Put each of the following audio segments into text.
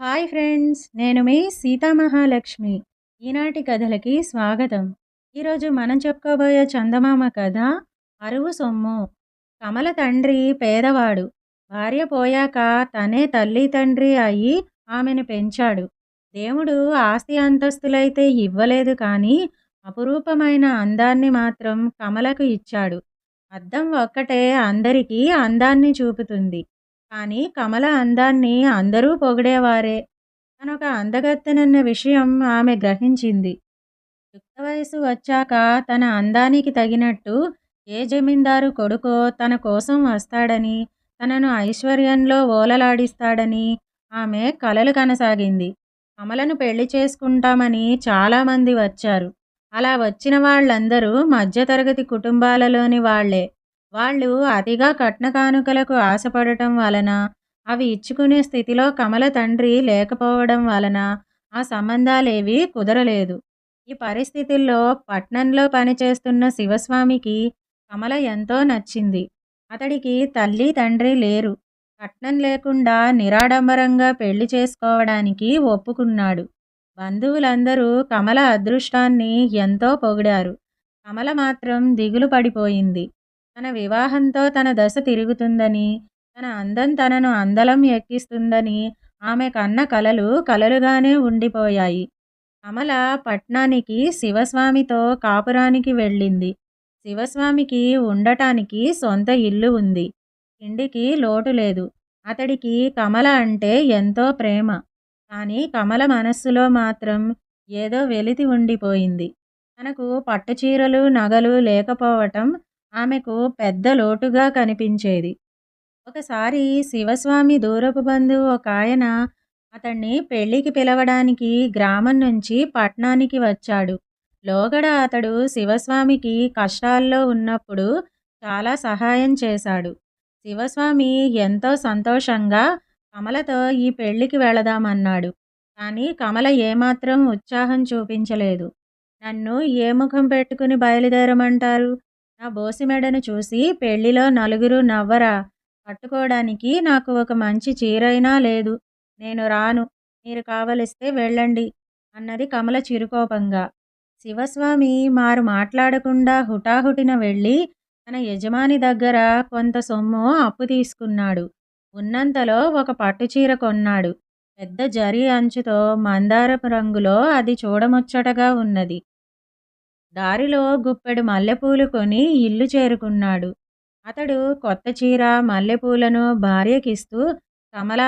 Hi friends నేను మీ సీతామహాలక్ష్మి. ఈనాటి కథలకి స్వాగతం. ఈరోజు మనం చెప్పుకోబోయే చందమామ కథ అరువు సొమ్ము. కమల తండ్రి పేదవాడు. భార్య పోయాక తనే తల్లి తండ్రి అయి ఆమెను పెంచాడు. దేవుడు ఆస్తి అంతస్తులైతే ఇవ్వలేదు కానీ అపురూపమైన అందాన్ని మాత్రం కమలకు ఇచ్చాడు. అద్దం ఒక్కటే అందరికీ అందాన్ని చూపుతుంది. కానీ కమల అందాన్ని అందరూ పొగిడేవారే. తనొక అందగత్తెనన్న విషయం ఆమె గ్రహించింది. యుక్త వయసు వచ్చాక తన అందానికి తగినట్టు ఏ జమీందారు కొడుకో తన కోసం వస్తాడని తనను ఐశ్వర్యంలో ఓలలాడిస్తాడని ఆమె కలలు కనసాగింది. కమలను పెళ్ళి చేసుకుంటామని చాలామంది వచ్చారు. అలా వచ్చిన వాళ్ళందరూ మధ్యతరగతి కుటుంబాలలోని వాళ్ళే వాళ్ళు అతిగా కట్న కానుకలకు ఆశపడటం వలన అవి ఇచ్చుకునే స్థితిలో కమల తండ్రి లేకపోవడం వలన ఆ సంబంధాలేవి కుదరలేదు. ఈ పరిస్థితుల్లో పట్నంలో పనిచేస్తున్న శివస్వామికి కమల ఎంతో నచ్చింది. అతడికి తల్లి తండ్రి లేరు. కట్నం లేకుండా నిరాడంబరంగా పెళ్ళి చేసుకోవడానికి ఒప్పుకున్నాడు. బంధువులందరూ కమల అదృష్టాన్ని ఎంతో పొగిడారు. కమల మాత్రం దిగులు పడిపోయింది. తన వివాహంతో తన దశ తిరుగుతుందని తన అందం తనను అందలం ఎక్కిస్తుందని ఆమె కన్న కలలు కలలుగానే ఉండిపోయాయి. కమల పట్నానికి శివస్వామితో కాపురానికి వెళ్ళింది. శివస్వామికి ఉండటానికి సొంత ఇల్లు ఉంది. ఇంటికి లోటు లేదు. అతడికి కమల అంటే ఎంతో ప్రేమ. కానీ కమల మనస్సులో మాత్రం ఏదో వెలితి ఉండిపోయింది. తనకు పట్టుచీరలు నగలు లేకపోవటం ఆమెకు పెద్ద లోటుగా కనిపించేది. ఒకసారి శివస్వామి దూరపు బంధువు ఒక ఆయన అతన్ని పెళ్ళికి పిలవడానికి గ్రామం నుంచి పట్నానికి వచ్చాడు. లోగడ అతడు శివస్వామికి కష్టాల్లో ఉన్నప్పుడు చాలా సహాయం చేశాడు. శివస్వామి ఎంతో సంతోషంగా కమలతో ఈ పెళ్ళికి వెళదామన్నాడు. కానీ కమల ఏమాత్రం ఉత్సాహం చూపించలేదు. నన్ను ఏ ముఖం పెట్టుకుని బయలుదేరమంటారు? నా బోసిమెడను చూసి పెళ్ళిలో నలుగురు నవ్వరా. కట్టుకోవడానికి నాకు ఒక మంచి చీరైనా లేదు. నేను రాను. మీరు కావలిస్తే వెళ్ళండి అన్నది కమల చిరుకోపంగా. శివస్వామి మారు మాట్లాడకుండా హుటాహుటిన వెళ్ళి తన యజమాని దగ్గర కొంత సొమ్ము అప్పు తీసుకున్నాడు. ఉన్నంతలో ఒక పట్టుచీర కొన్నాడు. పెద్ద జరి అంచుతో మందారపు రంగులో అది చూడముచ్చటగా ఉన్నది. దారిలో గుప్పెడు మల్లెపూలు కొని ఇల్లు చేరుకున్నాడు. అతడు కొత్త చీర మల్లెపూలను భార్యకిస్తూ కమల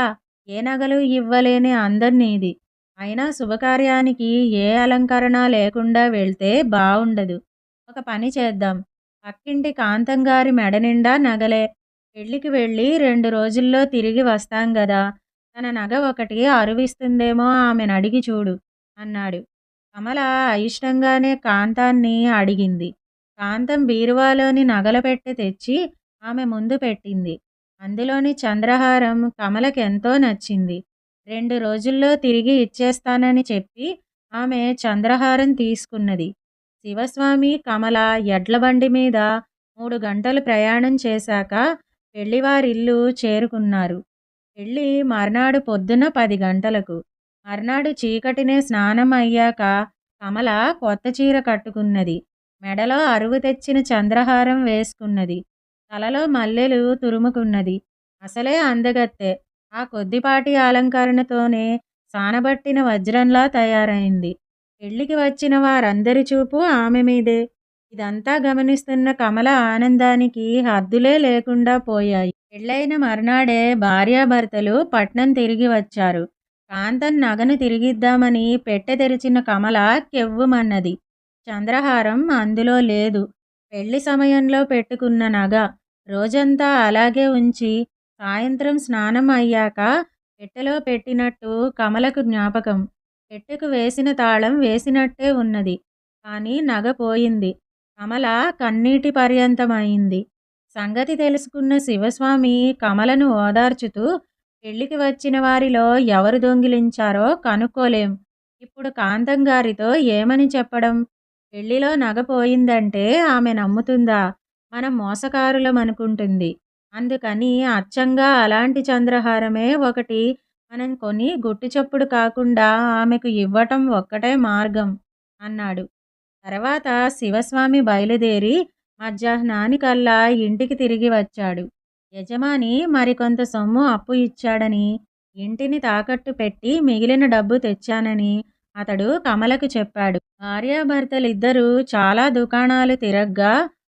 ఏ నగలు ఇవ్వలేని అందర్నీది. అయినా శుభకార్యానికి ఏ అలంకరణ లేకుండా వెళ్తే బావుండదు. ఒక పని చేద్దాం. పక్కింటి కాంతం గారి మెడ నిండా నగలే. పెళ్ళికి వెళ్ళి రెండు రోజుల్లో తిరిగి వస్తాం గదా. తన నగ ఒకటి అరువిస్తుందేమో ఆమెను అడిగి చూడు అన్నాడు. కమల అయిష్టంగానే కాంతాన్ని అడిగింది. కాంతం బీరువాలోని నగల పెట్టి తెచ్చి ఆమె ముందు పెట్టింది. అందులోని చంద్రహారం కమలకెంతో నచ్చింది. రెండు రోజుల్లో తిరిగి ఇచ్చేస్తానని చెప్పి ఆమె చంద్రహారం తీసుకున్నది. శివస్వామి కమల ఎడ్లబండి మీద మూడు గంటలు ప్రయాణం చేశాక పెళ్ళివారిల్లు చేరుకున్నారు. పెళ్ళి మర్నాడు పొద్దున పది గంటలకు. మర్నాడు చీకటినే స్నానం అయ్యాక కమల కొత్త చీర కట్టుకున్నది. మెడలో అరువు తెచ్చిన చంద్రహారం వేసుకున్నది. తలలో మల్లెలు తురుముకున్నది. అసలే అందగత్తె. ఆ కొద్దిపాటి అలంకరణతోనే సానబట్టిన వజ్రంలా తయారైంది. పెళ్ళికి వచ్చిన వారందరి చూపు ఆమె మీదే. ఇదంతా గమనిస్తున్న కమల ఆనందానికి హద్దులే లేకుండా పోయాయి. పెళ్ళైన మర్నాడే భార్యాభర్తలు పట్నం తిరిగి వచ్చారు. కాంతం నగను తిరిగిద్దామని పెట్టె తెరిచిన కమల కెవ్వుమన్నది. చంద్రహారం అందులో లేదు. పెళ్ళి సమయంలో పెట్టుకున్న నగ. రోజంతా అలాగే ఉంచి సాయంత్రం స్నానం అయ్యాక పెట్టెలో పెట్టినట్టు కమలకు జ్ఞాపకం. పెట్టెకు వేసిన తాళం వేసినట్టే ఉన్నది. కానీ నగ పోయింది. కమల కన్నీటి పర్యంతమైంది సంగతి తెలుసుకున్న శివస్వామి కమలను ఓదార్చుతూ పెళ్ళికి వచ్చిన వారిలో ఎవరు దొంగిలించారో కనుక్కోలేం. ఇప్పుడు కాంతం గారితో ఏమని చెప్పడం? పెళ్ళిలో నగపోయిందంటే ఆమె నమ్ముతుందా? మనం మోసకారులం అనుకుంటుంది అందుకని అచ్చంగా అలాంటి చంద్రహారమే ఒకటి మనం కొని గుట్టు చప్పుడు కాకుండా ఆమెకు ఇవ్వటం ఒక్కటే మార్గం అన్నాడు. తర్వాత శివస్వామి బయలుదేరి మధ్యాహ్నానికల్లా ఇంటికి తిరిగి వచ్చాడు. యజమాని మరికొంత సొమ్ము అప్పు ఇచ్చాడని ఇంటిని తాకట్టు పెట్టి మిగిలిన డబ్బు తెచ్చానని అతడు కమలకు చెప్పాడు. భార్యాభర్తలిద్దరూ చాలా దుకాణాలు తిరగ్గా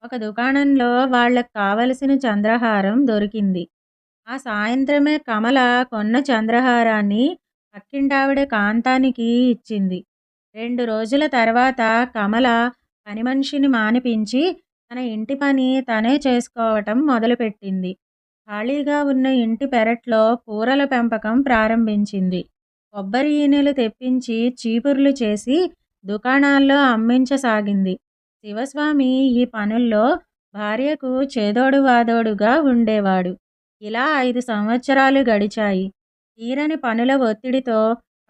ఒక దుకాణంలో వాళ్ళకు కావలసిన చంద్రహారం దొరికింది. ఆ సాయంత్రమే కమల కొన్న చంద్రహారాన్ని పక్కింటావిడ కాంతానికి ఇచ్చింది. రెండు రోజుల తర్వాత కమల పని మనిషిని మానిపించి తన ఇంటి పని తనే చేసుకోవటం మొదలుపెట్టింది. ఖాళీగా ఉన్న ఇంటి పెరట్లో కూరల పెంపకం ప్రారంభించింది. కొబ్బరి ఈనెలు తెప్పించి చీపుర్లు చేసి దుకాణాల్లో అమ్మించసాగింది. శివస్వామి ఈ పనుల్లో భార్యకు చేదోడు వాదోడుగా ఉండేవాడు. ఇలా ఐదు సంవత్సరాలు గడిచాయి. తీరని పనుల ఒత్తిడితో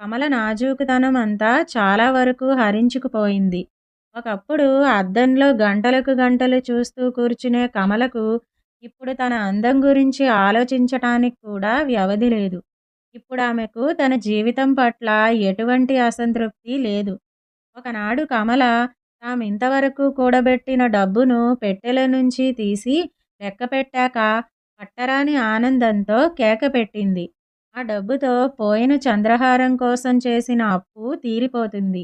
కమల నాజూకుతనం అంతా చాలా వరకు హరించుకుపోయింది. ఒకప్పుడు అద్దంలో గంటలకు గంటలు చూస్తూ కూర్చునే కమలకు ఇప్పుడు తన అందం గురించి ఆలోచించటానికి కూడా వ్యవధి లేదు. ఇప్పుడు ఆమెకు తన జీవితం పట్ల ఎటువంటి అసంతృప్తి లేదు. ఒకనాడు కమల తాము ఇంతవరకు కూడబెట్టిన డబ్బును పెట్టెల నుంచి తీసి లెక్క పెట్టాక పట్టరాని ఆనందంతో కేక పెట్టింది. ఆ డబ్బుతో పోయిన చంద్రహారం కోసం చేసిన అప్పు తీరిపోతుంది.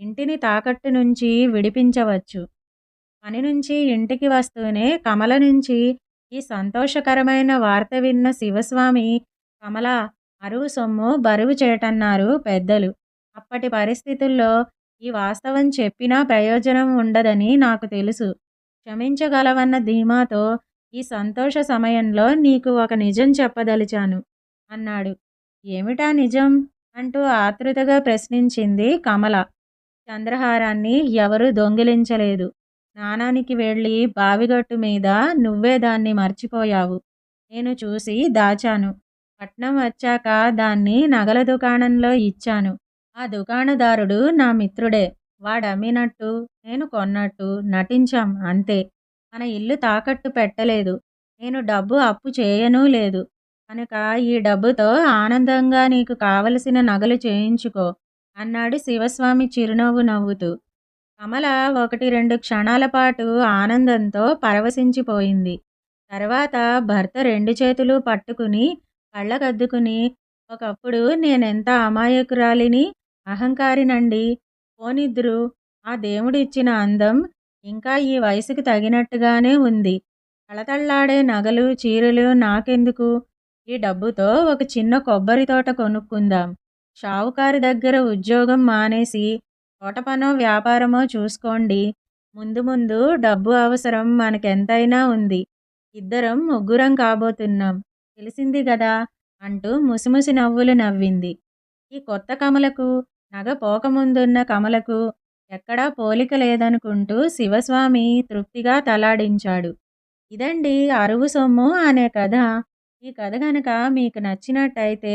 ఇంటిని తాకట్టు నుంచి విడిపించవచ్చు. పని నుంచి ఇంటికి వస్తూనే కమల నుంచి ఈ సంతోషకరమైన వార్త విన్న శివస్వామి కమల అరువు సొమ్ము బరువు చేటన్నారు పెద్దలు. అప్పటి పరిస్థితుల్లో ఈ వాస్తవం చెప్పినా ప్రయోజనం ఉండదని నాకు తెలుసు. క్షమించగలవన్న ధీమాతో ఈ సంతోష సమయంలో నీకు ఒక నిజం చెప్పదలిచాను అన్నాడు. ఏమిటా నిజం? అంటూ ఆతృతగా ప్రశ్నించింది కమల. చంద్రహారాన్ని ఎవరూ దొంగిలించలేదు. స్నానానికి వెళ్ళి బావిగట్టు మీద నువ్వే దాన్ని మర్చిపోయావు. నేను చూసి దాచాను. పట్నం వచ్చాక దాన్ని నగల దుకాణంలో ఇచ్చాను. ఆ దుకాణదారుడు నా మిత్రుడే. వాడమ్మినట్టు నేను కొన్నట్టు నటించాం అంతే. మన ఇల్లు తాకట్టు పెట్టలేదు. నేను డబ్బు అప్పు చేయనూ లేదు. కనుక ఈ డబ్బుతో ఆనందంగా నీకు కావలసిన నగలు చేయించుకో. అన్నాడు శివస్వామి చిరునవ్వు నవ్వుతూ. కమల ఒకటి రెండు క్షణాల పాటు ఆనందంతో పరవశించిపోయింది. తర్వాత భర్త రెండు చేతులు పట్టుకుని కళ్ళకద్దుకుని ఒకప్పుడు నేనెంత అమాయకురాలిని అహంకారినండి. పోనిద్దురు ఆ దేవుడిచ్చిన అందం ఇంకా ఈ వయసుకు తగినట్టుగానే ఉంది. తళతళ్ళాడే నగలు చీరలు నాకెందుకు? ఈ డబ్బుతో ఒక చిన్న కొబ్బరి తోట కొనుక్కుందాం. షావుకారి దగ్గర ఉద్యోగం మానేసి తోటపనో వ్యాపారమో చూసుకోండి. ముందు ముందు డబ్బు అవసరం మనకెంతైనా ఉంది. ఇద్దరం ముగ్గురం కాబోతున్నాం. తెలిసింది కదా అంటూ ముసిముసి నవ్వులు నవ్వింది. ఈ కొత్త కమలకు నగ పోకముందున్న కమలకు ఎక్కడా పోలిక లేదనుకుంటూ శివస్వామి తృప్తిగా తలాడించాడు. ఇదండి అరువు సొమ్ము అనే కథ. ఈ కథ కనుక మీకు నచ్చినట్టయితే